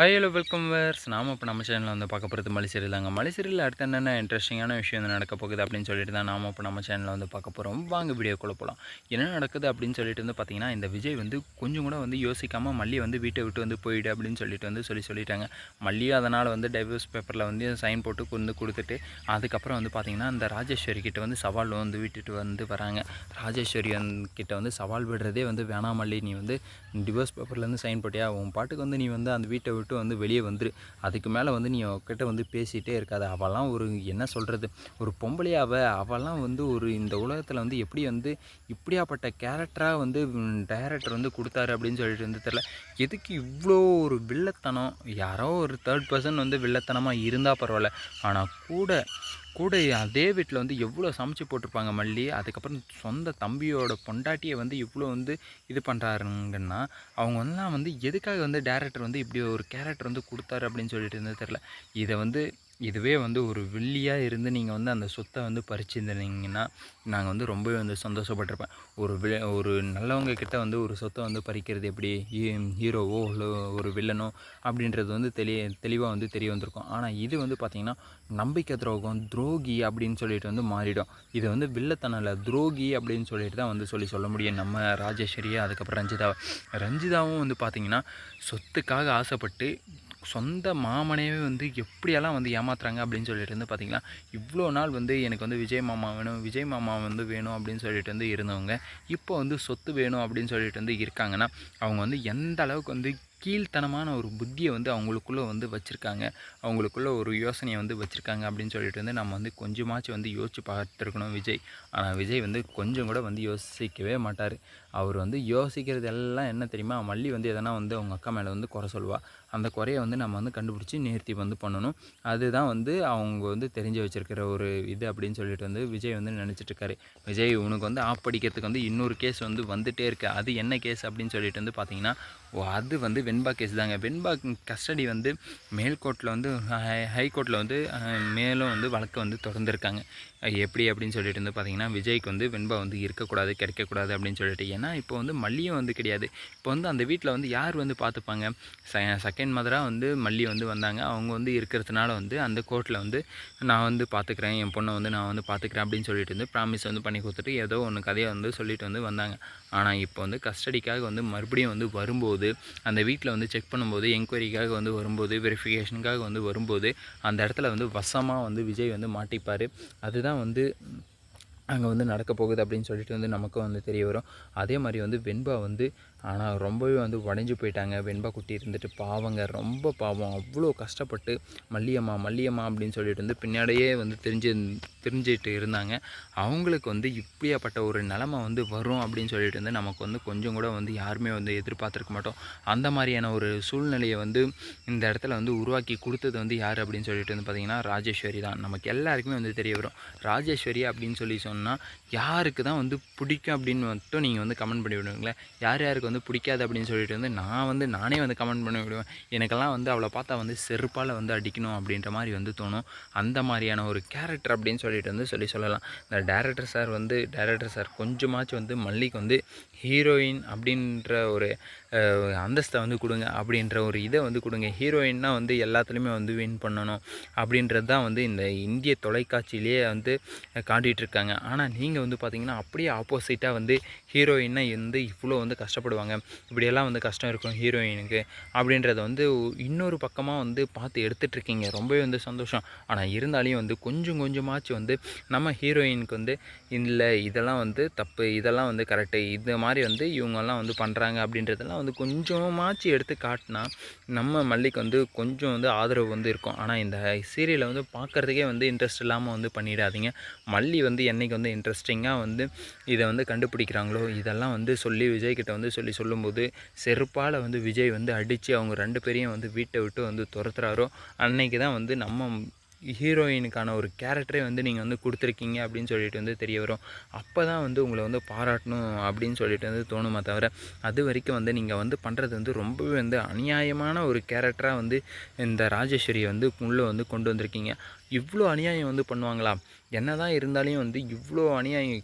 Hi hello welcome verse நாம் இப்போ நம்ம சேனலில் வந்து பார்க்க போகிறது மலைசீரியல் தாங்க. மலைசீரியல் அடுத்து என்னென்ன இன்ட்ரெஸ்டிங்கான விஷயம் வந்து நடக்க போகுது அப்படின்னு சொல்லிட்டு தான் நாம் இப்போ நம்ம சேனலில் வந்து பார்க்க போகிறோம் வாங்க வீடியோக்குள்ளே போகலாம் என்ன நடக்குது அப்படின்னு சொல்லிட்டு வந்து பார்த்தீங்கன்னா இந்த விஜய் வந்து கொஞ்சம் கூட வந்து யோசிக்காமல் மல்லி வந்து வீட்டை விட்டு வந்து போயிடு அப்படின்னு சொல்லிட்டு வந்து சொல்லி சொல்லிட்டாங்க. மல்லியும் அதனால் வந்து டைவர்ஸ் பேப்பரில் வந்து சைன் போட்டு கொண்டு கொடுத்துட்டு அதுக்கப்புறம் வந்து பார்த்தீங்கன்னா இந்த ராஜேஸ்வரி கிட்ட வந்து சவால் வந்து விட்டுட்டு வந்து வராங்க. ராஜேஸ்வரி கிட்டே கிட்ட வந்து சவால் விடுறதே வந்து வேணாம் மல்லி. நீ வந்து டிவோர்ஸ் பேப்பர்லேருந்து சைன் போட்டியா? உன் பாட்டுக்கு வந்து நீ வந்து அந்த வீட்டை விட்டு வந்து வெளியே வந்துரு. அதுக்கு மேலே வந்து நீ அவகிட்ட வந்து பேசிகிட்டே இருக்காது. அவெல்லாம் ஒரு என்ன சொல்கிறது ஒரு பொம்பளையாவ அவெல்லாம் வந்து ஒரு இந்த உலகத்தில் வந்து எப்படி வந்து இப்படியாப்பட்ட கேரக்டராக வந்து டைரக்டர் வந்து கொடுத்தாரு அப்படின்னு சொல்லிட்டு வந்து தெரில எதுக்கு இவ்வளோ ஒரு வில்லத்தனம்? யாரோ ஒரு தேர்ட் பர்சன் வந்து வில்லத்தனமாக இருந்தால் பரவாயில்ல. ஆனால் கூட கூட அதே வீட்டில் வந்து எவ்வளோ சமைச்சு போட்டிருப்பாங்க மல்லி அதுக்கப்புறம் சொந்த தம்பியோட பொண்டாட்டியை வந்து இவ்வளோ வந்து இது பண்ணுறாருங்கன்னா அவங்க வந்துலாம் வந்து எதுக்காக வந்து டேரக்டர் வந்து இப்படி ஒரு கேரக்டர் வந்து கொடுத்தாரு அப்படின்னு சொல்லிட்டு இருந்தது தெரில இதை வந்து இதுவே வந்து ஒரு வில்லியாக இருந்து நீங்கள் வந்து அந்த சொத்தை வந்து பறிச்சிருந்தீங்கன்னா நாங்கள் வந்து ரொம்பவே வந்து சந்தோஷப்பட்டிருப்பேன். ஒரு வி ஒரு நல்லவங்க கிட்ட வந்து ஒரு சொத்தை வந்து பறிக்கிறது எப்படி? ஹீ- ஹீரோவோ இல்லை ஒரு வில்லனோ அப்படின்றது வந்து தெளி தெளிவாக வந்து தெரிய வந்திருக்கும். ஆனால் இது வந்து பார்த்திங்கன்னா நம்பிக்கை துரோகம் துரோகி அப்படின்னு சொல்லிட்டு வந்து மாறிடும். இது வந்து வில்லத்தனம் இல்லை துரோகி அப்படின்னு சொல்லிட்டு தான் வந்து சொல்லி சொல்ல முடியும். நம்ம ராஜேஸ்வரியை அதுக்கப்புறம் ரஞ்சிதாவை ரஞ்சிதாவும் வந்து பார்த்திங்கன்னா சொத்துக்காக ஆசைப்பட்டு சொந்த மாமனையே வந்து எப்படியெல்லாம் வந்து ஏமாத்துறாங்க அப்படின்னு சொல்லிட்டு வந்து பார்த்தீங்கன்னா இவ்வளோ நாள் வந்து எனக்கு வந்து விஜய் மாமா வேணும் விஜய் மாமா வந்து வேணும் அப்படின்னு சொல்லிட்டு வந்து இருந்தவங்க இப்போ வந்து சொத்து வேணும் அப்படின்னு சொல்லிட்டு வந்து இருக்காங்கன்னா அவங்க வந்து எந்த அளவுக்கு வந்து கீழ்த்தனமான ஒரு புத்தியை வந்து அவங்களுக்குள்ளே வந்து வச்சுருக்காங்க. அவங்களுக்குள்ள ஒரு யோசனையை வந்து வச்சுருக்காங்க அப்படின்னு சொல்லிட்டு வந்து நம்ம வந்து கொஞ்சமாச்சும் வந்து யோசிச்சு பார்த்துருக்கணும் விஜய். ஆனால் விஜய் வந்து கொஞ்சம் கூட வந்து யோசிக்கவே மாட்டார். அவர் வந்து யோசிக்கிறது எல்லாம் என்ன தெரியுமா? மல்லி வந்து எதனா வந்து அவங்க அக்கா மேலே வந்து குறை சொல்லுவாள் அந்த குறையை வந்து நம்ம வந்து கண்டுபிடிச்சி நேர்த்தி வந்து பண்ணணும். அதுதான் வந்து அவங்க வந்து தெரிஞ்சு வச்சுருக்கிற ஒரு இது அப்படின்னு சொல்லிட்டு வந்து விஜய் வந்து நினச்சிட்ருக்காரு. விஜய் உனக்கு வந்து ஆப்படிக்கிறதுக்கு வந்து இன்னொரு கேஸ் வந்து வந்துகிட்டே இருக்குது அது என்ன கேஸ் அப்படின்னு சொல்லிட்டு வந்து பார்த்தீங்கன்னா ஓ அது வந்து வெண்பா கேஸ் தாங்க. வெண்பா கஸ்டடி வந்து மேல்கோர்ட்டில் வந்து ஹை ஹைகோர்ட்டில் வந்து மேலும் வந்து வழக்கு வந்து தொடர்ந்துருக்காங்க. எப்படி அப்படின்னு சொல்லிட்டு வந்து பார்த்தீங்கன்னா விஜய்க்கு வந்து வெண்பா வந்து இருக்கக்கூடாது கிடைக்கக்கூடாது அப்படின்னு சொல்லிட்டு. ஏன்னா இப்போ வந்து மல்லியும் வந்து கிடையாது. இப்போ வந்து அந்த வீட்டில் வந்து யார் வந்து பார்த்துப்பாங்க? ச செகண்ட் மதராக வந்து மல்லி வந்து வந்தாங்க. அவங்க வந்து இருக்கிறதுனால வந்து அந்த கோர்ட்டில் வந்து நான் வந்து பார்த்துக்கிறேன் என் பொண்ணை வந்து நான் வந்து பார்த்துக்கிறேன் அப்படின்னு சொல்லிட்டு வந்து ப்ராமிஸ் வந்து பண்ணி கொடுத்துட்டு ஏதோ ஒன்று கதையை வந்து சொல்லிட்டு வந்து வந்தாங்க. ஆனால் இப்போ வந்து கஸ்டடிக்காக வந்து மறுபடியும் வந்து வரும்போது அந்த வீட்டில் வந்து செக் பண்ணும்போது என்கொயரிக்காக வந்து வரும்போது வெரிஃபிகேஷனுக்காக வந்து வரும்போது அந்த இடத்துல வந்து வசமாக வந்து விஜய் வந்து மாட்டிப்பார். அதுதான் வந்து அங்கே வந்து நடக்க போகுது அப்படின்னு சொல்லிட்டு வந்து நமக்கும் வந்து தெரிய வரும். அதே மாதிரி வந்து வெண்பா வந்து ஆனால் ரொம்பவே வந்து உடஞ்சி போயிட்டாங்க. வெண்பா குட்டி இருந்துட்டு பாவங்க ரொம்ப பாவம். அவ்வளோ கஷ்டப்பட்டு மல்லியம்மா மல்லியம்மா அப்படின்னு சொல்லிட்டு வந்து பின்னாடியே வந்து தெரிஞ்சு தெரிஞ்சிட்டு இருந்தாங்க. அவங்களுக்கு வந்து இப்படியாப்பட்ட ஒரு நிலமை வந்து வரும் அப்படின்னு சொல்லிட்டு வந்து நமக்கு வந்து கொஞ்சம் கூட வந்து யாருமே வந்து எதிர்பார்த்துருக்க மாட்டோம். அந்த மாதிரியான ஒரு சூழ்நிலையை வந்து இந்த இடத்துல வந்து உருவாக்கி கொடுத்தது வந்து யார் அப்படின்னு சொல்லிட்டு வந்து பார்த்திங்கன்னா ராஜேஸ்வரி தான். நமக்கு எல்லாருக்குமே வந்து தெரிய வரும். ராஜேஸ்வரி அப்படின்னு சொல்லி பண்ணணும்னா யாருக்கு தான் வந்து பிடிக்கும் அப்படின்னு மட்டும் நீங்கள் வந்து கமெண்ட் பண்ணி விடுவீங்களேன் யார் யாருக்கு வந்து பிடிக்காது அப்படின்னு சொல்லிட்டு வந்து நான் வந்து நானே வந்து கமெண்ட் பண்ணி விடுவேன். எனக்கெல்லாம் வந்து அவளை பார்த்தா வந்து செருப்பால் வந்து அடிக்கணும் அப்படின்ற மாதிரி வந்து தோணும். அந்த மாதிரியான ஒரு கேரக்டர் அப்படின்னு சொல்லிட்டு வந்து சொல்லி சொல்லலாம். இந்த டேரக்டர் சார் வந்து டேரக்டர் சார் கொஞ்சமாச்சும் வந்து மல்லிக்கு வந்து ஹீரோயின் அப்படின்ற ஒரு அந்தஸ்தை வந்து கொடுங்க அப்படின்ற ஒரு இதை வந்து கொடுங்க. ஹீரோயின்னா வந்து எல்லாத்துலேயுமே வந்து வின் பண்ணணும் அப்படின்றது தான் வந்து இந்த இந்திய தொலைக்காட்சியிலேயே வந்து காட்டிகிட்டு இருக்காங்க. ஆனால் நீங்கள் வந்து பார்த்தீங்கன்னா அப்படியே ஆப்போசிட்டாக வந்து ஹீரோயின்னா வந்து இவ்வளோ வந்து கஷ்டப்படுவாங்க. இப்படியெல்லாம் வந்து கஷ்டம் இருக்கும் ஹீரோயினுக்கு அப்படின்றத வந்து இன்னொரு பக்கமாக வந்து பார்த்து எடுத்துகிட்ருக்கீங்க ரொம்பவே வந்து சந்தோஷம். ஆனால் இருந்தாலையும் வந்து கொஞ்சம் கொஞ்சமாச்சும் வந்து நம்ம ஹீரோயினுக்கு வந்து இல்லை இதெல்லாம் வந்து தப்பு. இதெல்லாம் வந்து கரெக்டு இது மாதிரி மாதிரி வந்து இவங்கெல்லாம் வந்து பண்ணுறாங்க அப்படின்றதெல்லாம் வந்து கொஞ்சமாச்சு எடுத்து காட்டினா நம்ம மல்லிக்கு வந்து கொஞ்சம் வந்து ஆதரவு வந்து இருக்கும். ஆனால் இந்த சீரியலை வந்து பார்க்குறதுக்கே வந்து இன்ட்ரெஸ்ட் இல்லாமல் வந்து பண்ணிடாதீங்க. மல்லி வந்து என்னைக்கு வந்து இன்ட்ரெஸ்டிங்காக வந்து இதை வந்து கண்டுபிடிக்கிறாங்களோ இதெல்லாம் வந்து சொல்லி விஜய்கிட்ட வந்து சொல்லி சொல்லும்போது செருப்பால் வந்து விஜய் வந்து அடித்து அவங்க ரெண்டு பேரையும் வந்து வீட்டை விட்டு வந்து துரத்துறாரோ அன்னைக்கு தான் வந்து நம்ம ஹீரோயினுக்கான ஒரு கேரக்டரே வந்து நீங்கள் வந்து கொடுத்துருக்கீங்க அப்படின்னு சொல்லிட்டு வந்து தெரிய வரும். அப்போ தான் வந்து உங்களை வந்து பாராட்டணும் அப்படின்னு சொல்லிட்டு வந்து தோணுமா தவிர அது வரைக்கும் வந்து நீங்கள் வந்து பண்ணுறது வந்து ரொம்பவே வந்து அநியாயமான ஒரு கேரக்டராக வந்து இந்த ராஜேஸ்வரியை வந்து உள்ளே வந்து கொண்டு வந்திருக்கீங்க. இவ்வளோ அநியாயம் வந்து பண்ணுவாங்களா? என்ன தான் இருந்தாலையும் வந்து இவ்வளோ அநியாயம்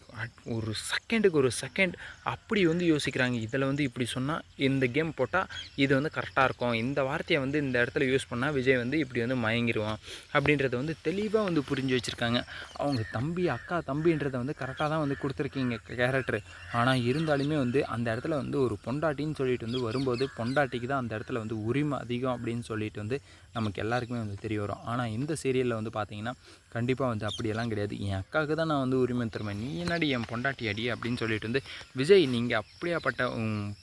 ஒரு செகண்டுக்கு ஒரு செகண்ட் அப்படி வந்து யோசிக்கிறாங்க. இதில் வந்து இப்படி சொன்னால் இந்த கேம் போட்டால் இது வந்து கரெக்டாக இருக்கும். இந்த வார்த்தையை வந்து இந்த இடத்துல யூஸ் பண்ணால் விஜய் வந்து இப்படி வந்து மயங்கிடுவான் அப்படின்றத வந்து தெளிவாக வந்து புரிஞ்சு வச்சுருக்காங்க. அவங்க தம்பி அக்கா தம்பின்றதை வந்து கரெக்டாக தான் வந்து கொடுத்துருக்கீங்க கேரக்டர் ஆனால் இருந்தாலுமே வந்து அந்த இடத்துல வந்து ஒரு பொண்டாட்டின்னு சொல்லிட்டு வந்து வரும்போது பொண்டாட்டிக்கு தான் அந்த இடத்துல வந்து உரிமை அதிகம் அப்படின்னு சொல்லிட்டு வந்து நமக்கு எல்லாருக்குமே வந்து தெரிய வரும். ஆனால் இந்த சீரியலில் வந்து பார்த்தீங்கன்னா கண்டிப்பாக வந்து அப்படியெல்லாம் கிடையாது. என் அக்காவுக்கு தான் நான் வந்து உரிமை தருவேன் நீ என்னடி என் பொண்டாட்டி அடி அப்படின்னு சொல்லிட்டு வந்து விஜய் நீங்கள் அப்படியாப்பட்ட உன்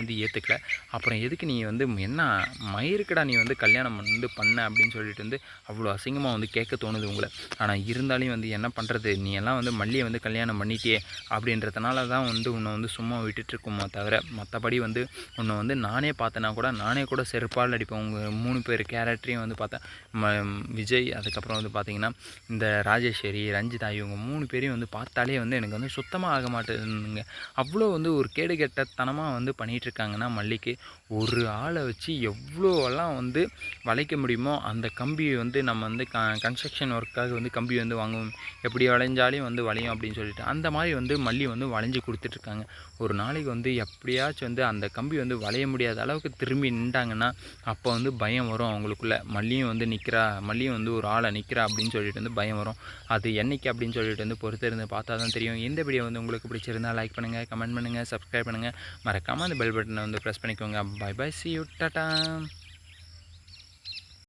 வந்து ஏற்றுக்கல அப்புறம் எதுக்கு நீ வந்து என்ன மயிருக்கடா நீ வந்து கல்யாணம் வந்து பண்ண அப்படின்னு சொல்லிட்டு வந்து அவ்வளோ அசிங்கமாக வந்து கேட்க தோணுது உங்களை. ஆனால் இருந்தாலும் வந்து என்ன பண்ணுறது நீ எல்லாம் வந்து மல்லியை வந்து கல்யாணம் பண்ணிட்டியே அப்படின்றதுனால தான் வந்து உன்னை வந்து சும்மா விட்டுட்டு தவிர மற்றபடி வந்து உன்னை வந்து நானே பார்த்தேன்னா கூட நானே கூட செருப்பால் அடிப்பேன். உங்கள் மூணு பேர் கேரக்டரையும் வந்து பார்த்தேன் ம விஜய் அதுக்கப்புறம் வந்து பார்த்தீங்கன்னா இந்த ராஜேஸ்வரி ரஞ்சிதா இவங்க மூணு பேரையும் வந்து பார்த்தாலே வந்து எனக்கு வந்து சுத்தமாக ஆக மாட்டேதுங்க. அவ்வளோ வந்து ஒரு கேடு கெட்டத்தனமாக வந்து பண்ணிகிட்ருக்காங்கன்னா மல்லிக்கு ஒரு ஆளை வச்சு எவ்வளோலாம் வந்து வளைக்க முடியுமோ அந்த கம்பியை வந்து நம்ம வந்து க கன்ஸ்ட்ரக்ஷன் ஒர்க்காக வந்து கம்பி வந்து வாங்குவோம். எப்படி வளைஞ்சாலையும் வந்து வளையும் அப்படின்னு சொல்லிட்டு அந்த மாதிரி வந்து மல்லி வந்து வளைஞ்சு கொடுத்துட்ருக்காங்க. ஒரு நாளைக்கு வந்து எப்படியாச்சும் வந்து அந்த கம்பி வந்து வளைய முடியாத அளவுக்கு திரும்பி நின்றாங்கன்னா அப்போ வந்து பயம் வரும் அவங்களுக்குள்ள. மல்லியும் வந்து நிற்கிறா மல்லியும் வந்து ஒரு ஆளை நிற்கிறா அப்படின்னு சொல்லிட்டு வந்து பயம் வரும். அது என்னைக்கு அப்படின்னு சொல்லிட்டு வந்து பொறுத்து இருந்து பார்த்தா தான் தெரியும். இந்த வீடியோ வந்து உங்களுக்கு பிடிச்சிருந்தா லைக் பண்ணுங்கள் கமெண்ட் பண்ணுங்கள் சப்ஸ்கிரைப் பண்ணுங்கள் மறக்காமல் அந்த பெல் பட்டனை வந்து ப்ரெஸ் பண்ணிக்கோங்க. Bye bye see you tata